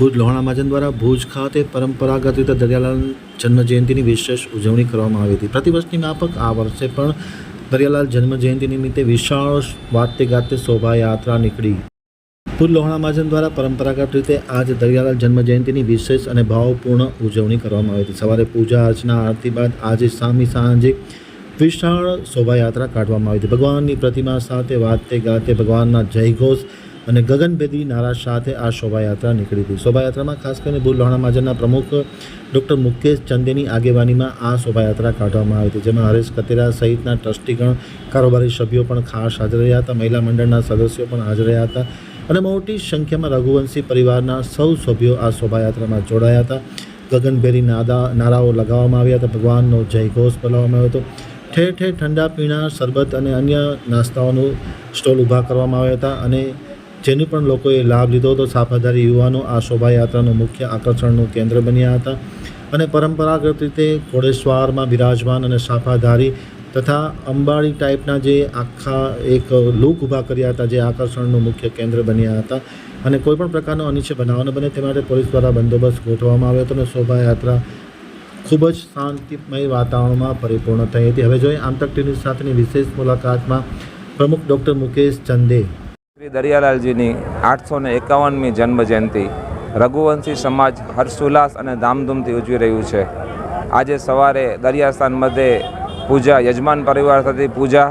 ભુજ લોહાણા મહાજન દ્વારા ભુજ ખાતે પરંપરાગત રીતે દરિયાલાલ જન્મજયંતિની વિશેષ ઉજવણી કરવામાં આવી હતી. પ્રતિવર્ષની માફક આ વર્ષે પણ દરિયાલાલ જન્મજયંતિ નિમિત્તે વિશાળ વાતે ગાતે શોભાયાત્રા નીકળી. ભુજ લોહાણા મહાજન દ્વારા પરંપરાગત રીતે આજ દરિયાલાલ જન્મજયંતિની વિશેષ અને ભાવપૂર્ણ ઉજવણી કરવામાં આવી હતી. સવારે પૂજા અર્ચના આરતી બાદ આજે સામી સાંજે વિશાળ શોભાયાત્રા કાઢવામાં આવી હતી. ભગવાનની પ્રતિમા સાથે વાતે ગાતે ભગવાનના જયઘોષ અને ગગનભેદી નારા સાથે આ શોભાયાત્રા નીકળી હતી. શોભાયાત્રામાં ખાસ કરીને ભુજ લોહાણા મહાજનના પ્રમુખ ડૉક્ટર મુકેશ ચંદેની આગેવાનીમાં આ શોભાયાત્રા કાઢવામાં આવી હતી, જેમાં હરેશ કતેરા સહિતના ટ્રસ્ટીગણ, કારોબારી સભ્યો પણ ખાસ હાજર રહ્યા હતા, મહિલા મંડળના સદસ્યો પણ હાજર રહ્યા હતા અને મોટી સંખ્યામાં રઘુવંશી પરિવારના સૌ સભ્યો આ શોભાયાત્રામાં જોડાયા હતા. ગગનભેરી નાદા, નારાઓ લગાવવામાં આવ્યા હતા, ભગવાનનો જયઘોષ બોલાવવામાં આવ્યો હતો. ઠેર ઠેર ઠંડા પીણા, શરબત અને અન્ય નાસ્તાઓનું સ્ટોલ ઊભા કરવામાં આવ્યા હતા અને જેની પણ લોકોએ લાભ લીધો હતો. સાફાધારી યુવાનો આ શોભાયાત્રાનું મુખ્ય આકર્ષણનું કેન્દ્ર બન્યા હતા અને પરંપરાગત રીતે ઘોડેસવારમાં બિરાજમાન અને સાફાધારી તથા અંબાડી ટાઈપના જે આખા એક લુક ઊભા કર્યા હતા, જે આકર્ષણનું મુખ્ય કેન્દ્ર બન્યા હતા અને કોઈપણ પ્રકારનો અનિચ્છ બનાવ ન બને તે માટે પોલીસ દ્વારા બંદોબસ્ત ગોઠવવામાં આવ્યો હતો અને શોભાયાત્રા ખૂબ જ શાંતિમય વાતાવરણમાં પરિપૂર્ણ થઈ હતી. હવે જોઈએ આમતક ટીવી સાથેની વિશેષ મુલાકાતમાં પ્રમુખ ડૉક્ટર મુકેશ ચંદે શ્રી દરિયાલાલજીની આઠસો ને એકાવનમી જન્મ જયંતિ રઘુવંશી સમાજ હર્ષોલ્લાસ અને ધામધૂમથી ઉજવી રહ્યું છે. આજે સવારે દરિયાસ્થાન મધ્યે પૂજા, યજમાન પરિવાર થતી પૂજા,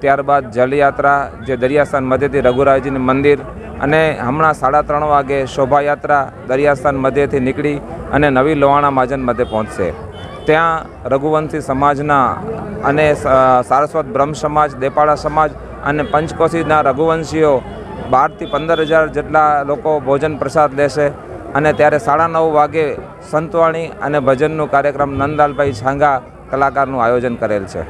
ત્યારબાદ જલયાત્રા, જે દરિયાસ્થાન મધ્યથી રઘુરાયજીનું મંદિર અને હમણાં સાડા ત્રણ વાગે શોભાયાત્રા દરિયાસ્થાન મધ્યથી નીકળી અને નવી લોહાણા મહાજન મધ્યે પહોંચશે. ત્યાં રઘુવંશી સમાજના અને સારસ્વત બ્રહ્મ સમાજ દેપાડા સમાજ અને પંચકોશીના રઘુવંશીઓ બારથી પંદર હજાર જેટલા લોકો ભોજન પ્રસાદ લેશે. અને ત્યારે સાડા નવ વાગે સંતવાણી અને ભજનનું કાર્યક્રમ નંદલાલભાઈ છાંગા કલાકારનું આયોજન કરેલ છે.